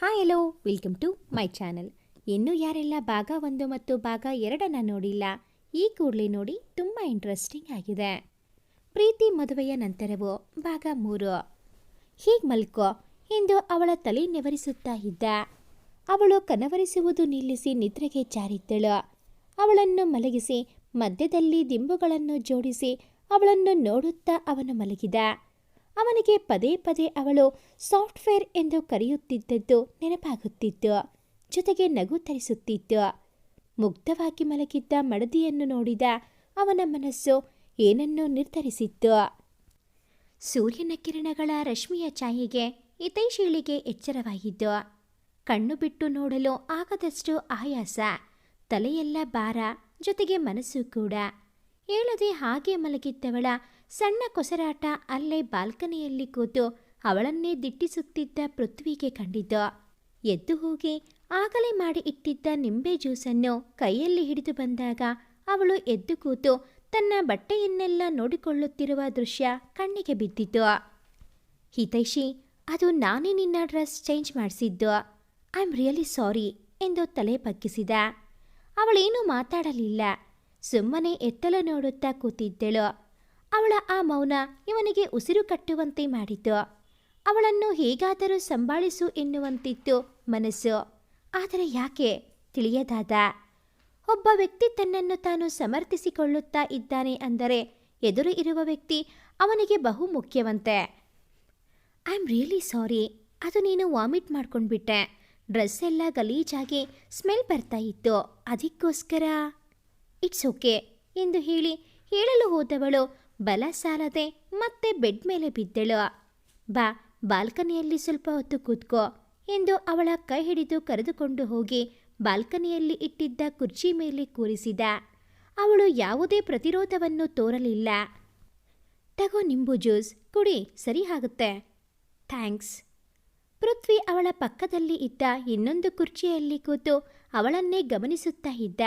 Hi hello welcome to my channel ಇನ್ನೂ ಯಾರೆಲ್ಲ ಭಾಗ ಒಂದು ಮತ್ತು ಭಾಗ ಎರಡನ್ನು ನೋಡಿಲ್ಲ, ಈ ಕೂಡಲೇ ನೋಡಿ ತುಂಬ ಇಂಟ್ರೆಸ್ಟಿಂಗ್ ಆಗಿದೆ. ಪ್ರೀತಿ ಮದುವೆಯ ನಂತರವೂ ಭಾಗ ಮೂರು. ಹೀಗೆ ಮಲ್ಕೋ? ಎಂದು ಅವಳ ತಲೆ ನೆವರಿಸುತ್ತಾ ಇದ್ದ. ಅವಳು ಕನವರಿಸುವುದು ನಿಲ್ಲಿಸಿ ನಿದ್ರೆಗೆ ಜಾರಿದ್ದಳು. ಅವಳನ್ನು ಮಲಗಿಸಿ, ಮಧ್ಯದಲ್ಲಿ ದಿಂಬುಗಳನ್ನು ಜೋಡಿಸಿ ಅವಳನ್ನು ನೋಡುತ್ತಾ ಅವನು ಮಲಗಿದ. ಅವನಿಗೆ ಪದೇ ಪದೇ ಅವಳು ಸಾಫ್ಟ್ವೇರ್ ಎಂದು ಕರೆಯುತ್ತಿದ್ದದ್ದು ನೆನಪಾಗುತ್ತಿತ್ತು. ಜೊತೆಗೆ ನಗು ತರಿಸುತ್ತಿತ್ತು. ಮುಗ್ಧವಾಗಿ ಮಲಗಿದ್ದ ಮಡದಿಯನ್ನು ನೋಡಿದ ಅವನ ಮನಸ್ಸು ಏನನ್ನೋ ನಿರ್ಧರಿಸಿತ್ತು. ಸೂರ್ಯನ ಕಿರಣಗಳ ರಶ್ಮಿಯ ಛಾಯೆಗೆ ಹಿತೈಶೀಳಿಗೆ ಎಚ್ಚರವಾಗಿದ್ದು, ಕಣ್ಣು ಬಿಟ್ಟು ನೋಡಲು ಆಗದಷ್ಟು ಆಯಾಸ, ತಲೆಯೆಲ್ಲ ಭಾರ, ಜೊತೆಗೆ ಮನಸ್ಸು ಕೂಡ. ಹೇಳದೆ ಹಾಗೆ ಮಲಗಿದ್ದವಳ ಸಣ್ಣ ಕೊಸರಾಟ ಅಲ್ಲೇ ಬಾಲ್ಕನಿಯಲ್ಲಿ ಕೂತು ಅವಳನ್ನೇ ದಿಟ್ಟಿಸುತ್ತಿದ್ದ ಪೃಥ್ವಿಗೆ ಕಂಡಿತು ಎದ್ದು ಹೋಗಿ ಆಗಲೇ ಮಾಡಿ ಇಟ್ಟಿದ್ದ ನಿಂಬೆ ಜ್ಯೂಸನ್ನು ಕೈಯಲ್ಲಿ ಹಿಡಿದು ಬಂದಾಗ ಅವಳು ಎದ್ದು ಕೂತು ತನ್ನ ಬಟ್ಟೆಯನ್ನೆಲ್ಲ ನೋಡಿಕೊಳ್ಳುತ್ತಿರುವ ದೃಶ್ಯ ಕಣ್ಣಿಗೆ ಬಿದ್ದಿತು ಹಿತೈಷಿ, ಅದು ನಾನೇ ನಿನ್ನ ಡ್ರೆಸ್ ಚೇಂಜ್ ಮಾಡಿಸಿದ್ದು. ಐ ಆಮ್ ರಿಯಲಿ ಸಾರಿ ಎಂದು ತಲೆ ಬಗ್ಗಿಸಿದ. ಅವಳೇನೂ ಮಾತಾಡಲಿಲ್ಲ. ಸುಮ್ಮನೆ ಎತ್ತಲು ನೋಡುತ್ತಾ ಕೂತಿದ್ದಳು. ಅವಳ ಆ ಮೌನ ಇವನಿಗೆ ಉಸಿರು ಕಟ್ಟುವಂತೆ ಮಾಡಿತು. ಅವಳನ್ನು ಹೇಗಾದರೂ ಸಂಭಾಳಿಸು ಎನ್ನುವಂತಿತ್ತು ಮನಸ್ಸು. ಆದರೆ ಯಾಕೆ? ತಿಳಿಯದಾದ. ಒಬ್ಬ ವ್ಯಕ್ತಿ ತನ್ನನ್ನು ತಾನು ಸಮರ್ಥಿಸಿಕೊಳ್ಳುತ್ತಾ ಇದ್ದಾನೆ ಅಂದರೆ ಎದುರು ಇರುವ ವ್ಯಕ್ತಿ ಅವನಿಗೆ ಬಹು ಮುಖ್ಯವಂತೆ. ಐ ಆಮ್ ರಿಯಲಿ ಸಾರಿ ಅದು ನೀನು ವಾಮಿಟ್ ಮಾಡ್ಕೊಂಡ್ಬಿಟ್ಟೆ. ಡ್ರೆಸ್ ಎಲ್ಲ ಗಲೀಜಾಗಿ ಸ್ಮೆಲ್ ಬರ್ತಾ ಇತ್ತು. ಅದಕ್ಕೋಸ್ಕರ? ಇಟ್ಸ್ ಓಕೆ ಎಂದು ಹೇಳಿ ಹೇಳಲು ಹೋದವಳು ಬಲ ಸಾಲದೆ ಮತ್ತೆ ಬೆಡ್ ಮೇಲೆ ಬಿದ್ದಳು. ಬಾ, ಬಾಲ್ಕನಿಯಲ್ಲಿ ಸ್ವಲ್ಪ ಹೊತ್ತು ಕೂತ್ಕೋ ಎಂದು ಅವಳ ಕೈ ಹಿಡಿದು ಕರೆದುಕೊಂಡು ಹೋಗಿ ಬಾಲ್ಕನಿಯಲ್ಲಿ ಇಟ್ಟಿದ್ದ ಕುರ್ಚಿ ಮೇಲೆ ಕೂರಿಸಿದ. ಅವಳು ಯಾವುದೇ ಪ್ರತಿರೋಧವನ್ನು ತೋರಲಿಲ್ಲ. ತಗೋ ನಿಂಬು ಜ್ಯೂಸ್, ಕುಡಿ, ಸರಿ ಆಗುತ್ತೆ. ಥ್ಯಾಂಕ್ಸ್. ಪೃಥ್ವಿ ಅವಳ ಪಕ್ಕದಲ್ಲಿ ಇದ್ದ ಇನ್ನೊಂದು ಕುರ್ಚಿಯಲ್ಲಿ ಕೂತು ಅವಳನ್ನೇ ಗಮನಿಸುತ್ತಾ ಇದ್ದ.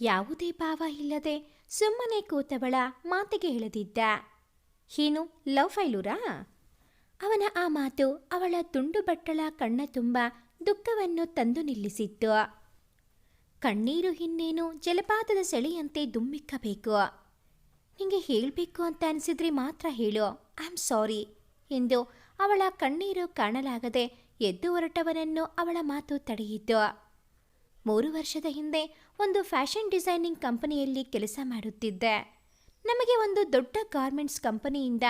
ಯಾವುದೇ ಭಾವ ಇಲ್ಲದೆ ಸುಮ್ಮನೆ ಕೂತವಳ ಮಾತಿಗೆ ಇಳಿದಿದ್ದ. ಏನು ಲವ್ ಫೈಲೂರಾ? ಅವನ ಆ ಮಾತು ಅವಳ ತುಂಡು ಬಟ್ಟಳ ಕಣ್ಣ ತುಂಬ ದುಃಖವನ್ನು ತಂದು ನಿಲ್ಲಿಸಿತ್ತು. ಕಣ್ಣೀರು ಇನ್ನೇನು ಜಲಪಾತದ ಸೆಳೆಯಂತೆ ದುಮ್ಮಿಕ್ಕಬೇಕು. ನಿಂಗೆ ಹೇಳಬೇಕು ಅಂತ ಅನಿಸಿದ್ರೆ ಮಾತ್ರ ಹೇಳು. ಐ ಆಮ್ ಸಾರಿ ಎಂದು ಅವಳ ಕಣ್ಣೀರು ಕಾಣಲಾಗದೆ ಎದ್ದು ಹೊರಟವನನ್ನು ಅವಳ ಮಾತು ತಡೆಯಿತು. ಮೂರು ವರ್ಷದ ಹಿಂದೆ ಒಂದು ಫ್ಯಾಷನ್ ಡಿಸೈನಿಂಗ್ ಕಂಪನಿಯಲ್ಲಿ ಕೆಲಸ ಮಾಡುತ್ತಿದ್ದೆ. ನಮಗೆ ಒಂದು ದೊಡ್ಡ ಗಾರ್ಮೆಂಟ್ಸ್ ಕಂಪನಿಯಿಂದ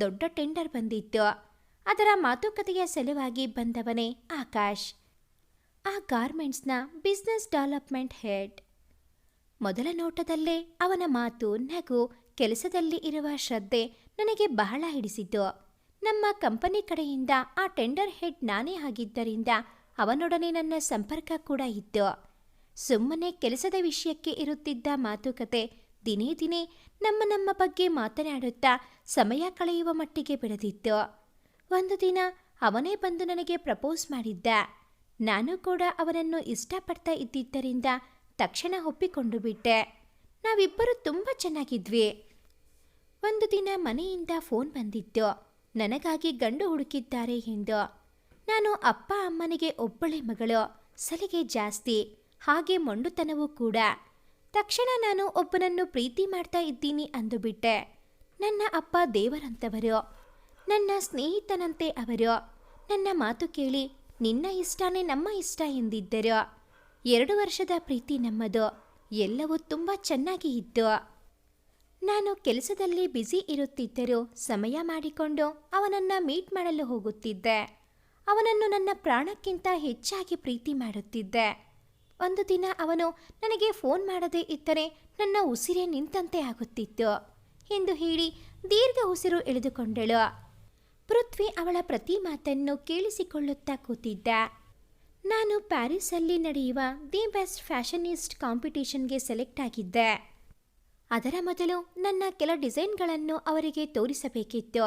ದೊಡ್ಡ ಟೆಂಡರ್ ಬಂದಿತ್ತು. ಅದರ ಮಾತುಕತೆಯ ಸಲುವಾಗಿ ಬಂದವನೇ ಆಕಾಶ್. ಆ ಗಾರ್ಮೆಂಟ್ಸ್ನ ಬಿಸ್ನೆಸ್ ಡೆವಲಪ್ಮೆಂಟ್ ಹೆಡ್. ಮೊದಲ ನೋಟದಲ್ಲೇ ಅವನ ಮಾತು ನಗು, ಕೆಲಸದಲ್ಲಿ ಇರುವ ಶ್ರದ್ಧೆ ನನಗೆ ಬಹಳ ಹಿಡಿಸಿತು. ನಮ್ಮ ಕಂಪನಿ ಕಡೆಯಿಂದ ಆ ಟೆಂಡರ್ ಹೆಡ್ ನಾನೇ ಆಗಿದ್ದರಿಂದ ಅವನೊಡನೆ ನನ್ನ ಸಂಪರ್ಕ ಕೂಡ ಇತ್ತು. ಸುಮ್ಮನೆ ಕೆಲಸದ ವಿಷಯಕ್ಕೆ ಇರುತ್ತಿದ್ದ ಮಾತುಕತೆ ದಿನೇ ದಿನೇ ನಮ್ಮ ನಮ್ಮ ಬಗ್ಗೆ ಮಾತನಾಡುತ್ತಾ ಸಮಯ ಕಳೆಯುವ ಮಟ್ಟಿಗೆ ಬೆಳೆದಿತ್ತು. ಒಂದು ದಿನ ಅವನೇ ಬಂದು ನನಗೆ ಪ್ರಪೋಸ್ ಮಾಡಿದ್ದ. ನಾನು ಕೂಡ ಅವನನ್ನು ಇಷ್ಟಪಡ್ತಾ ಇದ್ದಿದ್ದರಿಂದ ತಕ್ಷಣ ಒಪ್ಪಿಕೊಂಡು ಬಿಟ್ಟೆ. ನಾವಿಬ್ಬರು ತುಂಬ ಚೆನ್ನಾಗಿದ್ವಿ. ಒಂದು ದಿನ ಮನೆಯಿಂದ ಫೋನ್ ಬಂದಿತ್ತು. ನನಗಾಗಿ ಗಂಡು ಹುಡುಕಿದ್ದಾರೆ ಎಂದು. ನಾನು ಅಪ್ಪ ಅಮ್ಮನಿಗೆ ಒಬ್ಬಳೆ ಮಗಳು. ಸಲಿಗೆ ಜಾಸ್ತಿ. ಹಾಗೆ ಮೊಂಡುತನವೂ ಕೂಡ. ತಕ್ಷಣ ನಾನು ಒಬ್ಬನನ್ನು ಪ್ರೀತಿ ಮಾಡ್ತಾ ಇದ್ದೀನಿ ಅಂದುಬಿಟ್ಟೆ ನನ್ನ ಅಪ್ಪ ದೇವರಂತವರು. ನನ್ನ ಸ್ನೇಹಿತನಂತೆ ಅವರು. ನನ್ನ ಮಾತು ಕೇಳಿ ನಿನ್ನ ಇಷ್ಟನೇ ನಮ್ಮ ಇಷ್ಟ ಎಂದಿದ್ದರು. ಎರಡು ವರ್ಷದ ಪ್ರೀತಿ ನಮ್ಮದು. ಎಲ್ಲವೂ ತುಂಬ ಚೆನ್ನಾಗಿ ಇತ್ತು. ನಾನು ಕೆಲಸದಲ್ಲಿ ಬ್ಯುಸಿ ಇರುತ್ತಿದ್ದರೂ ಸಮಯ ಮಾಡಿಕೊಂಡು ಅವನನ್ನು ಮೀಟ್ ಮಾಡಲು ಹೋಗುತ್ತಿದ್ದೆ. ಅವನನ್ನು ನನ್ನ ಪ್ರಾಣಕ್ಕಿಂತ ಹೆಚ್ಚಾಗಿ ಪ್ರೀತಿ ಮಾಡುತ್ತಿದ್ದೆ. ಒಂದು ದಿನ ಅವನು ನನಗೆ ಫೋನ್ ಮಾಡದೇ ಇದ್ದರೆ ನನ್ನ ಉಸಿರೇ ನಿಂತಂತೆ ಆಗುತ್ತಿತ್ತು ಎಂದು ಹೇಳಿ ದೀರ್ಘ ಉಸಿರು ಎಳೆದುಕೊಂಡಳು. ಪೃಥ್ವಿ ಅವಳ ಪ್ರತಿ ಮಾತನ್ನು ಕೇಳಿಸಿಕೊಳ್ಳುತ್ತಾ ಕೂತಿದ್ದ. ನಾನು ಪ್ಯಾರಿಸಲ್ಲಿ ನಡೆಯುವ ದಿ ಬೆಸ್ಟ್ ಫ್ಯಾಷನಿಸ್ಟ್ ಕಾಂಪಿಟೇಷನ್ಗೆ ಸೆಲೆಕ್ಟ್ ಆಗಿದ್ದೆ. ಅದರ ಮೊದಲು ನನ್ನ ಕೆಲ ಡಿಸೈನ್ಗಳನ್ನು ಅವರಿಗೆ ತೋರಿಸಬೇಕಿತ್ತು.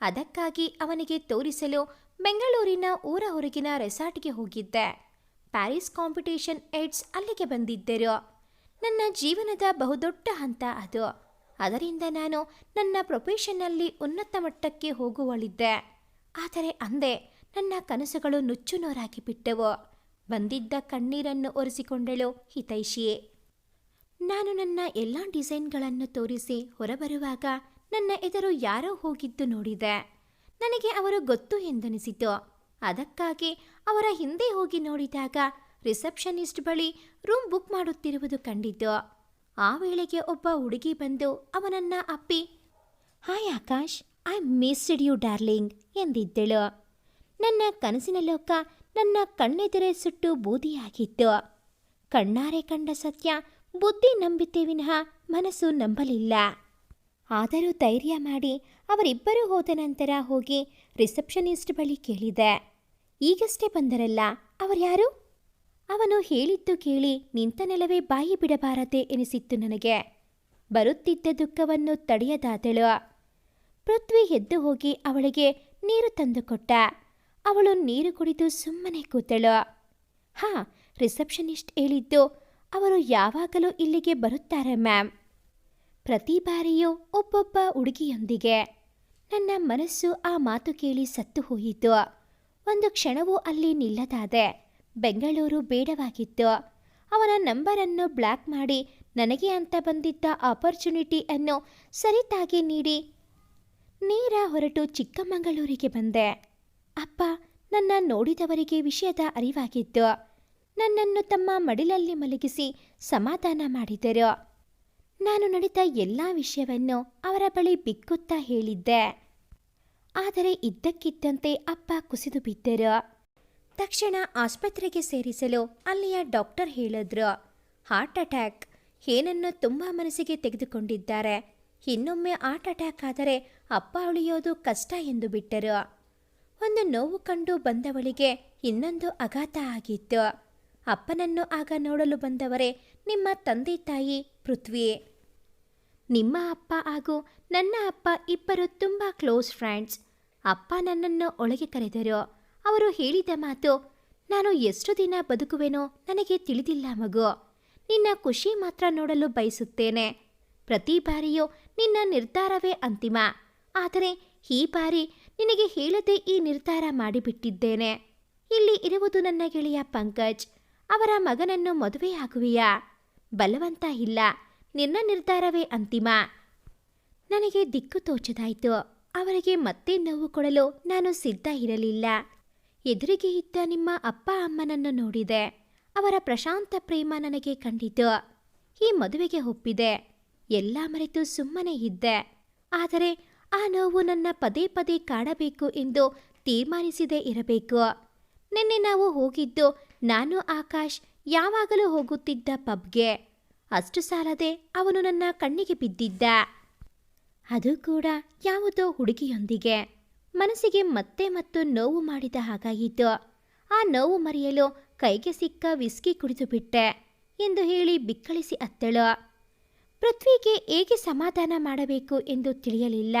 ಅದಕ್ಕಾಗಿ ಅವನಿಗೆ ತೋರಿಸಲು ಬೆಂಗಳೂರಿನ ಊರ ಹೊರಗಿನ ರೆಸಾರ್ಟ್ಗೆ ಹೋಗಿದ್ದೆ. ಪ್ಯಾರಿಸ್ ಕಾಂಪಿಟೇಷನ್ ಏಡ್ಸ್ ಅಲ್ಲಿಗೆ ಬಂದಿದ್ದರು. ನನ್ನ ಜೀವನದ ಬಹುದೊಡ್ಡ ಹಂತ ಅದು. ಅದರಿಂದ ನಾನು ನನ್ನ ಪ್ರೊಫೆಷನ್ನಲ್ಲಿ ಉನ್ನತ ಮಟ್ಟಕ್ಕೆ ಹೋಗುವಳಿದ್ದೆ. ಆದರೆ ಅಂದೆ ನನ್ನ ಕನಸುಗಳು ನುಚ್ಚುನೋರಾಗಿ ಬಿಟ್ಟವು. ಬಂದಿದ್ದ ಕಣ್ಣೀರನ್ನು ಒರೆಸಿಕೊಂಡಳು ಹಿತೈಷಿಯೇ ನಾನು ನನ್ನ ಎಲ್ಲ ಡಿಸೈನ್ಗಳನ್ನು ತೋರಿಸಿ ಹೊರಬರುವಾಗ ನನ್ನ ಎದುರು ಯಾರೋ ಹೋಗಿದ್ದು ನೋಡಿದೆ. ನನಗೆ ಅವರು ಗೊತ್ತು ಎಂದನಿಸಿತು. ಅದಕ್ಕಾಗಿ ಅವರ ಹಿಂದೆ ಹೋಗಿ ನೋಡಿದಾಗ ರಿಸೆಪ್ಷನಿಸ್ಟ್ ಬಳಿ ರೂಮ್ ಬುಕ್ ಮಾಡುತ್ತಿರುವುದು ಕಂಡಿತು. ಆ ವೇಳೆಗೆ ಒಬ್ಬ ಹುಡುಗಿ ಬಂದು ಅವನನ್ನ ಅಪ್ಪಿ, hi Akash, I missed you darling, ಎಂದಿದ್ದಳು. ನನ್ನ ಕನಸಿನ ಲೋಕ ನನ್ನ ಕಣ್ಣೆದುರೆ ಸುಟ್ಟು ಬೂದಿಯಾಗಿತ್ತು. ಕಣ್ಣಾರೆ ಕಂಡ ಸತ್ಯ ಬುದ್ಧಿ ನಂಬಿತೆ ವಿನಃ ಮನಸ್ಸು ನಂಬಲಿಲ್ಲ. ಆದರೂ ಧೈರ್ಯ ಮಾಡಿ ಅವರಿಬ್ಬರೂ ಹೋದ ನಂತರ ಹೋಗಿ ರಿಸೆಪ್ಷನಿಸ್ಟ್ ಬಳಿ ಕೇಳಿದೆ. ಈಗಷ್ಟೇ ಬಂದರಲ್ಲ ಅವರ್ಯಾರು ಅವನು ಹೇಳಿದ್ದು ಕೇಳಿ ನಿಂತ ನೆಲವೇ ಬಾಯಿ ಬಿಡಬಾರದೆ ಎನಿಸಿತ್ತು ನನಗೆ. ಬರುತ್ತಿದ್ದ ದುಃಖವನ್ನು ತಡೆಯದಾದಳು. ಪೃಥ್ವಿ ಎದ್ದು ಹೋಗಿ ಅವಳಿಗೆ ನೀರು ತಂದುಕೊಟ್ಟ ಅವಳು ನೀರು ಕುಡಿದು ಸುಮ್ಮನೆ ಕೂತಳು. ಹಾ, ರಿಸೆಪ್ಷನಿಸ್ಟ್ ಹೇಳಿದ್ದು ಅವರು ಯಾವಾಗಲೂ ಇಲ್ಲಿಗೆ ಬರುತ್ತಾರೆ, ಮ್ಯಾಮ್. ಪ್ರತಿ ಬಾರಿಯೂ ಒಬ್ಬೊಬ್ಬ ಹುಡುಗಿಯೊಂದಿಗೆ. ನನ್ನ ಮನಸ್ಸು ಆ ಮಾತು ಕೇಳಿ ಸತ್ತು ಹೋಯಿತು. ಒಂದು ಕ್ಷಣವೂ ಅಲ್ಲಿ ನಿಲ್ಲದಾದೆ. ಬೆಂಗಳೂರು ಬೇಡವಾಗಿತ್ತು. ಅವನ ನಂಬರನ್ನು ಬ್ಲಾಕ್ ಮಾಡಿ ನನಗೆ ಅಂತ ಬಂದಿದ್ದ ಆಪರ್ಚುನಿಟಿಯನ್ನು ಸರಿತಾಗಿ ನೀಡಿ ನೇರ ಹೊರಟು ಚಿಕ್ಕಮಗಳೂರಿಗೆ ಬಂದೆ. ಅಪ್ಪ, ನನ್ನ ನೋಡಿದವರಿಗೆ ವಿಷಯದ ಅರಿವಾಗಿತ್ತು. ನನ್ನನ್ನು ತಮ್ಮ ಮಡಿಲಲ್ಲಿ ಮಲಗಿಸಿ ಸಮಾಧಾನ ಮಾಡಿದರು. ನಾನು ನಡೆದ ಎಲ್ಲ ವಿಷಯವನ್ನು ಅವರ ಬಳಿ ಬಿಕ್ಕುತ್ತಾ ಹೇಳಿದ್ದೆ. ಆದರೆ ಇದ್ದಕ್ಕಿದ್ದಂತೆ ಅಪ್ಪ ಕುಸಿದು ಬಿದ್ದರು. ತಕ್ಷಣ ಆಸ್ಪತ್ರೆಗೆ ಸೇರಿಸಲು ಅಲ್ಲಿಯ ಡಾಕ್ಟರ್ ಹೇಳಿದ್ರು, ಹಾರ್ಟ್ ಅಟ್ಯಾಕ್. ಏನನ್ನು ತುಂಬ ಮನಸ್ಸಿಗೆ ತೆಗೆದುಕೊಂಡಿದ್ದಾರೆ. ಇನ್ನೊಮ್ಮೆ ಹಾರ್ಟ್ ಅಟ್ಯಾಕ್ ಆದರೆ ಅಪ್ಪ ಉಳಿಯೋದು ಕಷ್ಟ ಎಂದು ಬಿಟ್ಟರು. ಒಂದು ನೋವು ಕಂಡು ಬಂದವಳಿಗೆ ಇನ್ನೊಂದು ಆಘಾತ ಆಗಿತ್ತು. ಅಪ್ಪನನ್ನು ಆಗ ನೋಡಲು ಬಂದವರೇ ನಿಮ್ಮ ತಂದೆ ತಾಯಿ ಪೃಥ್ವಿ. ನಿಮ್ಮ ಅಪ್ಪ ಹಾಗೂ ನನ್ನ ಅಪ್ಪ ಇಬ್ಬರು ತುಂಬ ಕ್ಲೋಸ್ ಫ್ರೆಂಡ್ಸ್. ಅಪ್ಪ ನನ್ನನ್ನು ಒಳಗೆ ಕರೆದರು. ಅವರು ಹೇಳಿದ ಮಾತು, ನಾನು ಎಷ್ಟು ದಿನ ಬದುಕುವೆನೋ ನನಗೆ ತಿಳಿದಿಲ್ಲ ಮಗು. ನಿನ್ನ ಖುಷಿ ಮಾತ್ರ ನೋಡಲು ಬಯಸುತ್ತೇನೆ. ಪ್ರತಿ ಬಾರಿಯೂ ನಿನ್ನ ನಿರ್ಧಾರವೇ ಅಂತಿಮ. ಆದರೆ ಈ ಬಾರಿ ನಿನಗೆ ಹೇಳದೆ ಈ ನಿರ್ಧಾರ ಮಾಡಿಬಿಟ್ಟಿದ್ದೇನೆ. ಇಲ್ಲಿ ಇರುವುದು ನನ್ನ ಗೆಳೆಯ ಪಂಕಜ್. ಅವರ ಮಗನನ್ನು ಮದುವೆಯಾಗುವೆಯಾ? ಬಲವಂತ ಇಲ್ಲ. ನಿನ್ನ ನಿರ್ಧಾರವೇ ಅಂತಿಮ. ನನಗೆ ದಿಕ್ಕು ತೋಚದಾಯಿತು. ಅವರಿಗೆ ಮತ್ತೆ ನೋವು ಕೊಡಲು ನಾನು ಸಿದ್ಧ ಇರಲಿಲ್ಲ. ಎದುರಿಗೆ ಇದ್ದ ನಿಮ್ಮ ಅಪ್ಪ ಅಮ್ಮನನ್ನು ನೋಡಿದೆ. ಅವರ ಪ್ರಶಾಂತ ಪ್ರೇಮ ನನಗೆ ಕಂಡಿತು. ಈ ಮದುವೆಗೆ ಒಪ್ಪಿದೆ. ಎಲ್ಲ ಮರೆತು ಸುಮ್ಮನೆ ಇದ್ದೆ. ಆದರೆ ಆ ನೋವು ನನ್ನ ಪದೇ ಪದೇ ಕಾಡಬೇಕು ಎಂದು ತೀರ್ಮಾನಿಸಿದೆ ಇರಬೇಕು. ನಿನ್ನೆ ನಾವು ಹೋಗಿದ್ದು ನಾನು ಆಕಾಶ್ ಯಾವಾಗಲೂ ಹೋಗುತ್ತಿದ್ದ ಪಬ್ಗೆ. ಅಷ್ಟು ಸಾಲದೆ ಅವನು ನನ್ನ ಕಣ್ಣಿಗೆ ಬಿದ್ದಿದ್ದ. ಅದು ಕೂಡ ಯಾವುದೋ ಹುಡುಗಿಯೊಂದಿಗೆ. ಮನಸ್ಸಿಗೆ ಮತ್ತೆ ಮತ್ತು ನೋವು ಮಾಡಿದ ಹಾಗಾಯಿತು ಆ ನೋವು ಮರೆಯಲು ಕೈಗೆ ಸಿಕ್ಕ ವಿಸ್ಕಿ ಕುಡಿದು ಬಿಟ್ಟೆ ಎಂದು ಹೇಳಿ ಬಿಕ್ಕಳಿಸಿ ಅತ್ತಳು. ಪೃಥ್ವಿಗೆ ಹೇಗೆ ಸಮಾಧಾನ ಮಾಡಬೇಕು ಎಂದು ತಿಳಿಯಲಿಲ್ಲ.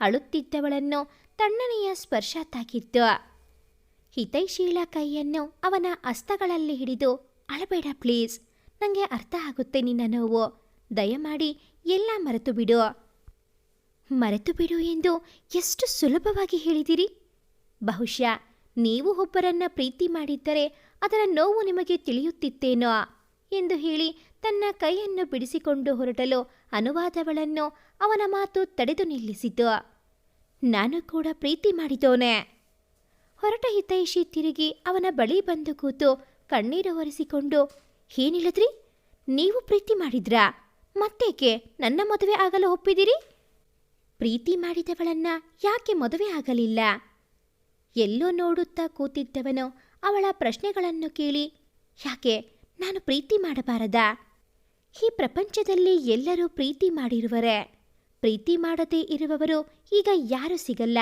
ಅಳುತ್ತಿದ್ದವಳನ್ನು ತಣ್ಣನೆಯ ಸ್ಪರ್ಶ ತಾಕಿತ್ತು. ಹಿತೈಶೀಲ ಕೈಯನ್ನು ಅವನ ಹಸ್ತಗಳಲ್ಲಿ ಹಿಡಿದು ಅಳಬೇಡ ಪ್ಲೀಸ್. ನನಗೆ ಅರ್ಥ ಆಗುತ್ತೆ ನಿನ್ನ ನೋವು. ದಯಮಾಡಿ ಎಲ್ಲ ಮರೆತು ಬಿಡು. ಮರೆತು ಬಿಡು ಎಂದು ಎಷ್ಟು ಸುಲಭವಾಗಿ ಹೇಳಿದಿರಿ? ಬಹುಶಃ ನೀವು ಒಬ್ಬರನ್ನ ಪ್ರೀತಿ ಮಾಡಿದ್ದರೆ ಅದರ ನೋವು ನಿಮಗೆ ತಿಳಿಯುತ್ತಿತ್ತೇನೋ ಎಂದು ಹೇಳಿ ತನ್ನ ಕೈಯನ್ನು ಬಿಡಿಸಿಕೊಂಡು ಹೊರಟಲು ಅನುವಾದವಳನ್ನು ಅವನ ಮಾತು ತಡೆದು ನಿಲ್ಲಿಸಿತು. ನಾನು ಕೂಡ ಪ್ರೀತಿ ಮಾಡಿದೋನೆ. ಹೊರಟ ಹಿತೈಷಿ ತಿರುಗಿ ಅವನ ಬಳಿ ಬಂದು ಕೂತು ಕಣ್ಣೀರು ಒರೆಸಿಕೊಂಡು ಏನಿಲ್ಲದ್ರಿ ನೀವು ಪ್ರೀತಿ ಮಾಡಿದ್ರಾ? ಮತ್ತೇಕೆ? ನನ್ನ ಮದುವೆ ಆಗಲು ಒಪ್ಪಿದಿರಿ? ಪ್ರೀತಿ ಮಾಡಿದವಳನ್ನ ಯಾಕೆ ಮದುವೆ ಆಗಲಿಲ್ಲ? ಎಲ್ಲೋ ನೋಡುತ್ತಾ ಕೂತಿದ್ದವನು ಅವಳ ಪ್ರಶ್ನೆಗಳನ್ನು ಕೇಳಿ, ಯಾಕೆ? ನಾನು ಪ್ರೀತಿ ಮಾಡಬಾರದಾ? ಈ ಪ್ರಪಂಚದಲ್ಲಿ ಎಲ್ಲರೂ ಪ್ರೀತಿ ಮಾಡಿರುವರೆ. ಪ್ರೀತಿ ಮಾಡದೇ ಇರುವವರು ಈಗ ಯಾರೂ ಸಿಗಲ್ಲ.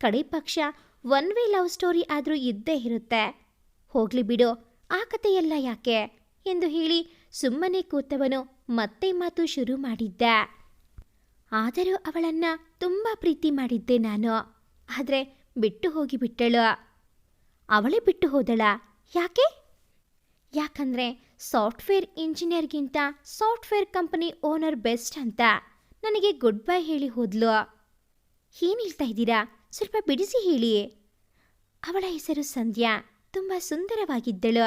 ಕಡೆ ಪಕ್ಷ ಒನ್ ವೇ ಲವ್ ಸ್ಟೋರಿ ಆದರೂ ಇದ್ದೇ ಇರುತ್ತೆ. ಹೋಗ್ಲಿ ಬಿಡು, ಆ ಕಥೆಯೆಲ್ಲ ಯಾಕೆ? ಎಂದು ಹೇಳಿ ಸುಮ್ಮನೆ ಕೂತವನು ಮತ್ತೆ ಮಾತು ಶುರು ಮಾಡಿದ್ದ. ಆದರೂ ಅವಳನ್ನ ತುಂಬ ಪ್ರೀತಿ ಮಾಡಿದ್ದೆ ನಾನು, ಆದರೆ ಬಿಟ್ಟು ಹೋಗಿಬಿಟ್ಟಳು ಅವಳೇ ಬಿಟ್ಟು ಹೋದಳ, ಯಾಕೆ? ಯಾಕಂದ್ರೆ ಸಾಫ್ಟ್ವೇರ್ ಇಂಜಿನಿಯರ್ಗಿಂತ ಸಾಫ್ಟ್ವೇರ್ ಕಂಪನಿ ಓನರ್ ಬೆಸ್ಟ್ ಅಂತ ನನಗೆ ಗುಡ್ ಬೈ ಹೇಳಿ ಹೋದ್ಲು. ಏನು ಹೇಳ್ತಾ ಇದ್ದೀರಾ? ಸ್ವಲ್ಪ ಬಿಡಿಸಿ ಹೇಳಿ. ಅವಳ ಹೆಸರು ಸಂಧ್ಯಾ. ತುಂಬ ಸುಂದರವಾಗಿದ್ದಳು.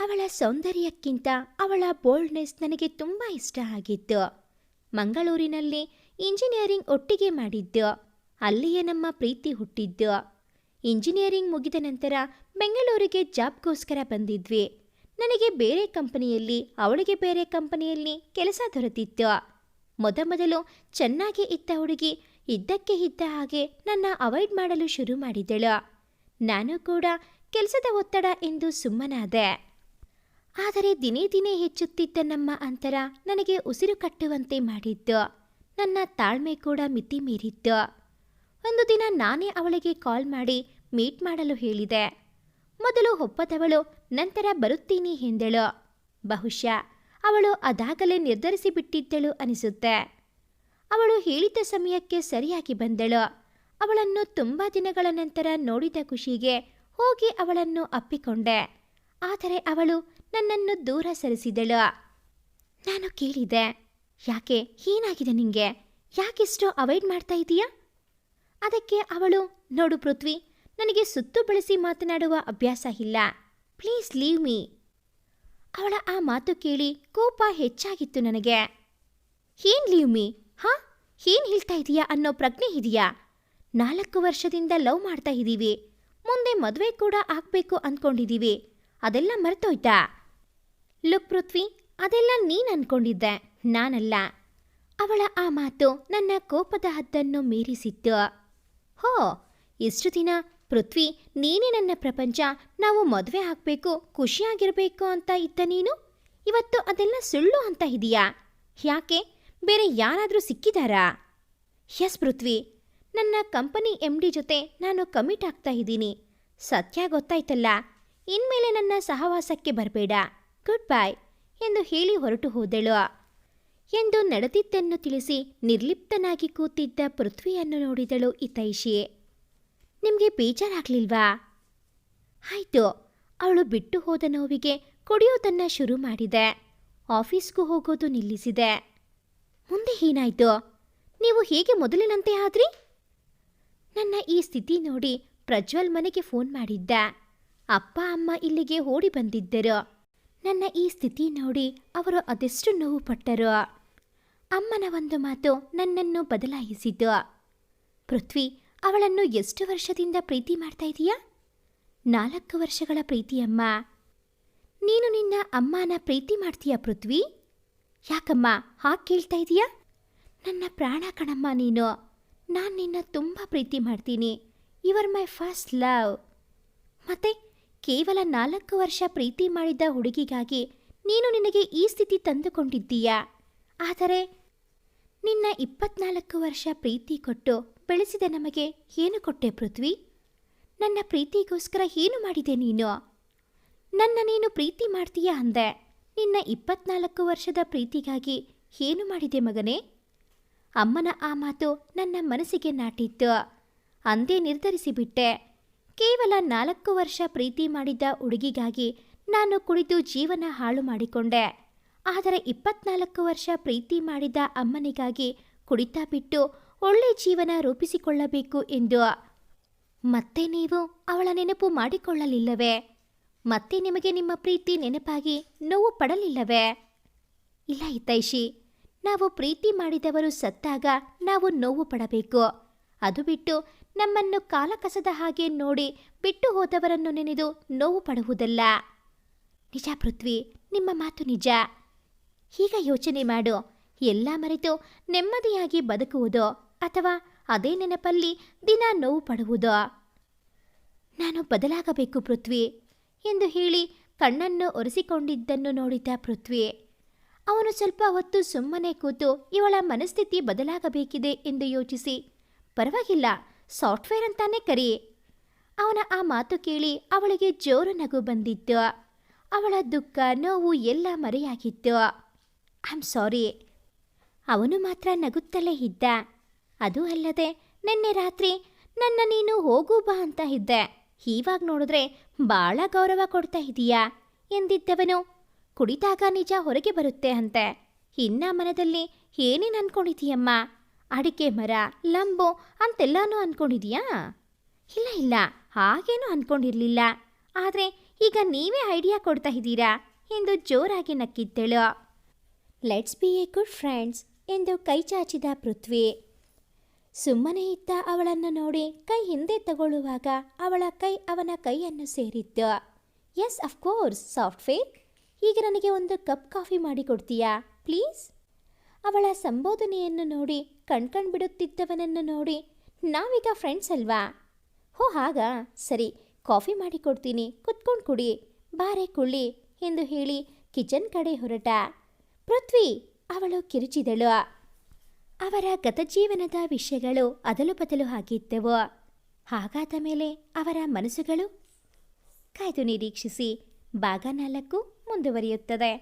ಅವಳ ಸೌಂದರ್ಯಕ್ಕಿಂತ ಅವಳ ಬೋಲ್ಡ್ನೆಸ್ ನನಗೆ ತುಂಬ ಇಷ್ಟ ಆಗಿತ್ತು. ಮಂಗಳೂರಿನಲ್ಲಿ ಇಂಜಿನಿಯರಿಂಗ್ ಒಟ್ಟಿಗೆ ಮಾಡಿದ್ದು. ಅಲ್ಲಿಯೇ ನಮ್ಮ ಪ್ರೀತಿ ಹುಟ್ಟಿದ್ದು. ಇಂಜಿನಿಯರಿಂಗ್ ಮುಗಿದ ನಂತರ ಬೆಂಗಳೂರಿಗೆ ಜಾಬ್ಗೋಸ್ಕರ ಬಂದಿದ್ವಿ. ನನಗೆ ಬೇರೆ ಕಂಪನಿಯಲ್ಲಿ, ಅವಳಿಗೆ ಬೇರೆ ಕಂಪನಿಯಲ್ಲಿ ಕೆಲಸ ದೊರೆತಿತ್ತು. ಮೊದಮೊದಲು ಚೆನ್ನಾಗಿ ಇದ್ದ ಹುಡುಗಿ ಇದ್ದಕ್ಕೆ ಇದ್ದ ಹಾಗೆ ನನ್ನ ಅವಾಯ್ಡ್ ಮಾಡಲು ಶುರು ಮಾಡಿದಳು. ನಾನು ಕೂಡ ಕೆಲಸದ ಒತ್ತಡ ಎಂದು ಸುಮ್ಮನಾದೆ. ಆದರೆ ದಿನೇ ದಿನೇ ಹೆಚ್ಚುತ್ತಿದ್ದ ನಮ್ಮ ಅಂತರ ನನಗೆ ಉಸಿರು ಕಟ್ಟುವಂತೆ ಮಾಡಿದ್ದು. ನನ್ನ ತಾಳ್ಮೆ ಕೂಡ ಮಿತಿ ಮೀರಿದ್ದು. ಒಂದು ದಿನ ನಾನೇ ಅವಳಿಗೆ ಕಾಲ್ ಮಾಡಿ ಮೀಟ್ ಮಾಡಲು ಹೇಳಿದೆ. ಮೊದಲು ಒಪ್ಪದವಳು, ನಂತರ ಬರುತ್ತೀನಿ ಎಂದಳು. ಬಹುಶಃ ಅವಳು ಅದಾಗಲೇ ನಿರ್ಧರಿಸಿಬಿಟ್ಟಿದ್ದಳು ಅನಿಸುತ್ತೆ. ಅವಳು ಹೇಳಿದ ಸಮಯಕ್ಕೆ ಸರಿಯಾಗಿ ಬಂದಳು. ಅವಳನ್ನು ತುಂಬ ದಿನಗಳ ನಂತರ ನೋಡಿದ ಖುಷಿಗೆ ಹೋಗಿ ಅವಳನ್ನು ಅಪ್ಪಿಕೊಂಡೆ. ಆದರೆ ಅವಳು ನನ್ನನ್ನು ದೂರ ಸರಿಸಿದಳು. ನಾನು ಕೇಳಿದೆ, ಯಾಕೆ? ಏನಾಗಿದೆ ನಿಂಗೆ? ಯಾಕಿಷ್ಟು ಅವಾಯ್ಡ್ ಮಾಡ್ತಾ ಇದೀಯಾ? ಅದಕ್ಕೆ ಅವಳು, ನೋಡು ಪೃಥ್ವಿ, ನನಗೆ ಸುತ್ತು ಬಳಸಿ ಮಾತನಾಡುವ ಅಭ್ಯಾಸ ಇಲ್ಲ. Please leave me. ಅವಳ ಆ ಮಾತು ಕೇಳಿ ಕೋಪ ಹೆಚ್ಚಾಗಿತ್ತು ನನಗೆ. ಏನ್ ಲೀವ್ ಮೀ? ಹಾ? ಏನ್ ಹೇಳ್ತಾ ಇದೀಯಾ? ಅನ್ನೋ ಪ್ರಜ್ಞೆ ಇದೆಯಾ? ನಾಲ್ಕು ವರ್ಷದಿಂದ ಲವ್ ಮಾಡ್ತಾ ಇದ್ದೀವಿ ಮುಂದೆ ಮದುವೆ ಕೂಡ ಆಗ್ಬೇಕು ಅಂದ್ಕೊಂಡಿದ್ದೀವಿ ಅದೆಲ್ಲ ಮರ್ತೋಯ್ತಾ? ಲುಕ್ ಪೃಥ್ವಿ, ಅದೆಲ್ಲ ನೀನ್ ಅನ್ಕೊಂಡಿದ್ದೆ. ನಾನಲ್ಲ. ಅವಳ ಆ ಮಾತು ನನ್ನ ಕೋಪದ ಹದ್ದನ್ನು ಮೀರಿಸಿತ್ತು. ಹೋ, ಇಷ್ಟು ದಿನ ಪೃಥ್ವಿ, ನೀನೇ ನನ್ನ ಪ್ರಪಂಚ, ನಾವು ಮದುವೆ ಆಗಬೇಕು, ಖುಷಿಯಾಗಿರಬೇಕು ಅಂತ ಇದ್ದ ನೀನು? ಇವತ್ತು ಅದೆಲ್ಲ ಸುಳ್ಳು ಅಂತ ಇದೀಯಾ? ಯಾಕೆ? ಬೇರೆ ಯಾರಾದರೂ ಸಿಕ್ಕಿದಾರಾ? ಎಸ್ ಪೃಥ್ವಿ ನನ್ನ ಕಂಪನಿ ಎಂ ಡಿ ಜೊತೆ ನಾನು ಕಮಿಟ್ ಆಗ್ತಾ ಇದ್ದೀನಿ. ಸತ್ಯ ಗೊತ್ತಾಯ್ತಲ್ಲ. ಇನ್ಮೇಲೆ ನನ್ನ ಸಹವಾಸಕ್ಕೆ ಬರಬೇಡ. ಗುಡ್ ಬೈ ಎಂದು ಹೇಳಿ ಹೊರಟು ಹೋದಳು. ಎಂದು ನಡೆದಿದ್ದನ್ನು ತಿಳಿಸಿ ನಿರ್ಲಿಪ್ತನಾಗಿ ಕೂತಿದ್ದ ಪೃಥ್ವಿಯನ್ನು ನೋಡಿದಳು ಇತೈಷಿ ನಿಮಗೆ ಬೇಜಾರಾಗ್ಲಿಲ್ವಾ? ಆಯ್ತು. ಅವಳು ಬಿಟ್ಟು ಹೋದ ನೋವಿಗೆ ಕುಡಿಯೋದನ್ನ ಶುರು ಮಾಡಿದೆ. ಆಫೀಸ್ಗೂ ಹೋಗೋದು ನಿಲ್ಲಿಸಿದೆ. ಮುಂದೆ ಏನಾಯ್ತು? ನೀವು ಹೇಗೆ ಮೊದಲಿನಂತೆ ಆದ್ರಿ? ನನ್ನ ಈ ಸ್ಥಿತಿ ನೋಡಿ ಪ್ರಜ್ವಲ್ ಮನೆಗೆ ಫೋನ್ ಮಾಡಿದ್ದ. ಅಪ್ಪ, ಅಮ್ಮ ಇಲ್ಲಿಗೆ ಓಡಿ ಬಂದಿದ್ದರು. ನನ್ನ ಈ ಸ್ಥಿತಿ ನೋಡಿ ಅವರು ಅದೆಷ್ಟು ನೋವು ಪಟ್ಟರು. ಅಮ್ಮನ ಒಂದು ಮಾತು ನನ್ನನ್ನು ಬದಲಾಯಿಸಿತು. ಪೃಥ್ವಿ, ಅವಳನ್ನು ಎಷ್ಟು ವರ್ಷದಿಂದ ಪ್ರೀತಿ ಮಾಡ್ತಾ ಇದೀಯಾ? ನಾಲ್ಕು ವರ್ಷಗಳ ಪ್ರೀತಿಯಮ್ಮ ನೀನು ನಿನ್ನ ಅಮ್ಮನ ಪ್ರೀತಿ ಮಾಡ್ತೀಯಾ ಪೃಥ್ವಿ? ಯಾಕಮ್ಮ ಹಾಗೆ ಕೇಳ್ತಾ ಇದೀಯಾ? ನನ್ನ ಪ್ರಾಣ ಕಣಮ್ಮ ನೀನು. ನಾನು ನಿನ್ನ ತುಂಬ ಪ್ರೀತಿ ಮಾಡ್ತೀನಿ. ಯುವರ್ ಮೈ ಫಸ್ಟ್ ಲವ್ ಮತ್ತೆ ಕೇವಲ ನಾಲ್ಕು ವರ್ಷ ಪ್ರೀತಿ ಮಾಡಿದ ಹುಡುಗಿಗಾಗಿ ನೀನು ನಿನಗೆ ಈ ಸ್ಥಿತಿ ತಂದುಕೊಂಡಿದ್ದೀಯಾ? ಆದರೆ ನಿನ್ನ ಇಪ್ಪತ್ನಾಲ್ಕು ವರ್ಷ ಪ್ರೀತಿ ಕೊಟ್ಟು ಬೆಳೆಸಿದ ನಮಗೆ ಏನು ಕೊಟ್ಟೆ ಪೃಥ್ವಿ? ನನ್ನ ಪ್ರೀತಿಗೋಸ್ಕರ ಏನು ಮಾಡಿದೆ ನೀನು? ನನ್ನ ನೀನು ಪ್ರೀತಿ ಮಾಡ್ತೀಯಾ ಅಂದೆ. ನಿನ್ನ ಇಪ್ಪತ್ನಾಲ್ಕು ವರ್ಷದ ಪ್ರೀತಿಗಾಗಿ ಏನು ಮಾಡಿದೆ ಮಗನೇ? ಅಮ್ಮನ ಆ ಮಾತು ನನ್ನ ಮನಸ್ಸಿಗೆ ನಾಟಿತ್ತು. ಅಂದೇ ನಿರ್ಧರಿಸಿಬಿಟ್ಟೆ ಕೇವಲ ನಾಲ್ಕು ವರ್ಷ ಪ್ರೀತಿ ಮಾಡಿದ್ದ ಹುಡುಗಿಗಾಗಿ ನಾನು ಕುಡಿದು ಜೀವನ ಹಾಳು ಮಾಡಿಕೊಂಡೆ. ಆದರೆ ಇಪ್ಪತ್ನಾಲ್ಕು ವರ್ಷ ಪ್ರೀತಿ ಮಾಡಿದ ಅಮ್ಮನಿಗಾಗಿ ಕುಡಿತಾ ಬಿಟ್ಟು ಒಳ್ಳೆ ಜೀವನ ರೂಪಿಸಿಕೊಳ್ಳಬೇಕು ಎಂದು. ಮತ್ತೆ ನೀವು ಅವಳ ನೆನಪು ಮಾಡಿಕೊಳ್ಳಲಿಲ್ಲವೇ? ಮತ್ತೆ ನಿಮಗೆ ನಿಮ್ಮ ಪ್ರೀತಿ ನೆನಪಾಗಿ ನೋವು ಪಡಲಿಲ್ಲವೇ? ಇಲ್ಲ ಹಿತೈಷಿ ನಾವು ಪ್ರೀತಿ ಮಾಡಿದವರು ಸತ್ತಾಗ ನಾವು ನೋವು ಪಡಬೇಕು. ಅದು ಬಿಟ್ಟು ನಮ್ಮನ್ನು ಕಾಲಕಸದ ಹಾಗೆ ನೋಡಿ ಬಿಟ್ಟು ಹೋದವರನ್ನು ನೆನೆದು ನೋವು ಪಡುವುದಲ್ಲ. ನಿಜ ಪೃಥ್ವಿ, ನಿಮ್ಮ ಮಾತು ನಿಜ. ಈಗ ಯೋಚನೆ ಮಾಡು. ಎಲ್ಲ ಮರೆತು ನೆಮ್ಮದಿಯಾಗಿ ಬದುಕುವುದು ಅಥವಾ ಅದೇ ನೆನಪಲ್ಲಿ ದಿನ ನೋವು ಪಡುವುದು? ನಾನು ಬದಲಾಗಬೇಕು ಪೃಥ್ವಿ ಎಂದು ಹೇಳಿ ಕಣ್ಣನ್ನು ಒರೆಸಿಕೊಂಡಿದ್ದನ್ನು ನೋಡಿದ ಪೃಥ್ವಿ. ಅವನು ಸ್ವಲ್ಪ ಹೊತ್ತು ಸುಮ್ಮನೆ ಕೂತು ಇವಳ ಮನಸ್ಥಿತಿ ಬದಲಾಗಬೇಕಿದೆ ಎಂದು ಯೋಚಿಸಿ, ಪರವಾಗಿಲ್ಲ, ಸಾಫ್ಟ್ವೇರ್ ಅಂತಾನೆ ಕರಿ. ಅವನ ಆ ಮಾತು ಕೇಳಿ ಅವಳಿಗೆ ಜೋರು ನಗು ಬಂದಿತ್ತು. ಅವಳ ದುಃಖ, ನೋವು ಎಲ್ಲ ಮರೆಯಾಗಿತ್ತು. ಐಮ್ ಸಾರಿ ಅವನು ಮಾತ್ರ ನಗುತ್ತಲೇ ಇದ್ದ. ಅದು ಅಲ್ಲದೆ, ನಿನ್ನೆ ರಾತ್ರಿ ನನ್ನ ನೀನು ಹೋಗು ಬಾ ಅಂತ ಇದ್ದೆ. ಹೀವಾಗ ನೋಡಿದ್ರೆ ಭಾಳ ಗೌರವ ಕೊಡ್ತಾ ಇದೀಯಾ? ಎಂದಿದ್ದವನು. ಕುಡಿದಾಗ ನಿಜ ಹೊರಗೆ ಬರುತ್ತೆ ಅಂತೆ. ಇನ್ನ ಮನದಲ್ಲಿ ಏನೇನು ಅನ್ಕೊಂಡಿದೀಯಮ್ಮ ಅಡಿಕೆ ಮರ, ಲಂಬು ಅಂತೆಲ್ಲಾನು ಅನ್ಕೊಂಡಿದೀಯಾ ಇಲ್ಲ ಇಲ್ಲ, ಹಾಗೇನೂ ಅನ್ಕೊಂಡಿರ್ಲಿಲ್ಲ. ಆದರೆ ಈಗ ನೀವೇ ಐಡಿಯಾ ಕೊಡ್ತಾ ಇದ್ದೀರಾ? ಎಂದು ಜೋರಾಗಿ ನಕ್ಕಿದ್ದಳು. Let's be a good friends ಎಂದು ಕೈ ಚಾಚಿದ ಪೃಥ್ವಿ. ಸುಮ್ಮನೆ ಇದ್ದ ಅವಳನ್ನು ನೋಡಿ ಕೈ ಹಿಂದೆ ತಗೊಳ್ಳುವಾಗ ಅವಳ ಕೈ ಅವನ ಕೈಯನ್ನು ಸೇರಿತ್ತು. ಎಸ್ ಅಫ್ಕೋರ್ಸ್ ಸಾಫ್ಟ್ವೇರ್ ಈಗ ನನಗೆ ಒಂದು ಕಪ್ ಕಾಫಿ ಮಾಡಿ ಕೊಡ್ತೀಯಾ? ಪ್ಲೀಸ್. ಅವಳ ಸಂಬೋಧನೆಯನ್ನು ನೋಡಿ ಕಣ್ಕಣ್ ಬಿಡುತ್ತಿದ್ದವನನ್ನು ನೋಡಿ, ನಾವೀಗ ಫ್ರೆಂಡ್ಸ್ ಅಲ್ವಾ? ಹೋ, ಹಾಗಾ? ಸರಿ, ಕಾಫಿ ಮಾಡಿ ಕೊಡ್ತೀನಿ. ಕುತ್ಕೊಂಡು ಕುಡಿ. ಬಾರೆ ಕುಳ್ಳಿ ಎಂದು ಹೇಳಿ ಕಿಚನ್ ಕಡೆ ಹೊರಟ. ಪೃಥ್ವಿ, ಅವಳು ಕಿರುಚಿದಳು. ಅವರ ಗತಜೀವನದ ವಿಷಯಗಳು ಅದಲು ಬದಲು ಆಗಿದ್ದವು ಹಾಗಾದ ಮೇಲೆ ಅವರ ಮನಸ್ಸುಗಳು? ಕಾಯ್ದು ನಿರೀಕ್ಷಿಸಿ. ಭಾಗ ನಾಲ್ಕು. ಮುಂದುವರಿಯುತ್ತದೆ.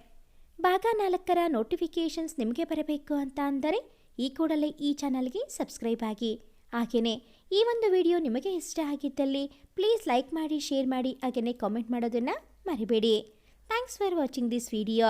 ಭಾಗ ನಾಲ್ಕರ ನೋಟಿಫಿಕೇಷನ್ಸ್ ನಿಮಗೆ ಬರಬೇಕು ಅಂತ ಅಂದರೆ ಈ ಕೂಡಲೇ ಈ ಚಾನಲ್ಗೆ ಸಬ್ಸ್ಕ್ರೈಬ್ ಆಗಿ. ಹಾಗೆಯೇ ಈ ಒಂದು ವಿಡಿಯೋ ನಿಮಗೆ ಇಷ್ಟ ಆಗಿದ್ದಲ್ಲಿ ಪ್ಲೀಸ್ ಲೈಕ್ ಮಾಡಿ ಶೇರ್ ಮಾಡಿ ಹಾಗೆಯೇ ಕಾಮೆಂಟ್ ಮಾಡೋದನ್ನು ಮರಿಬೇಡಿ. Thanks for watching this video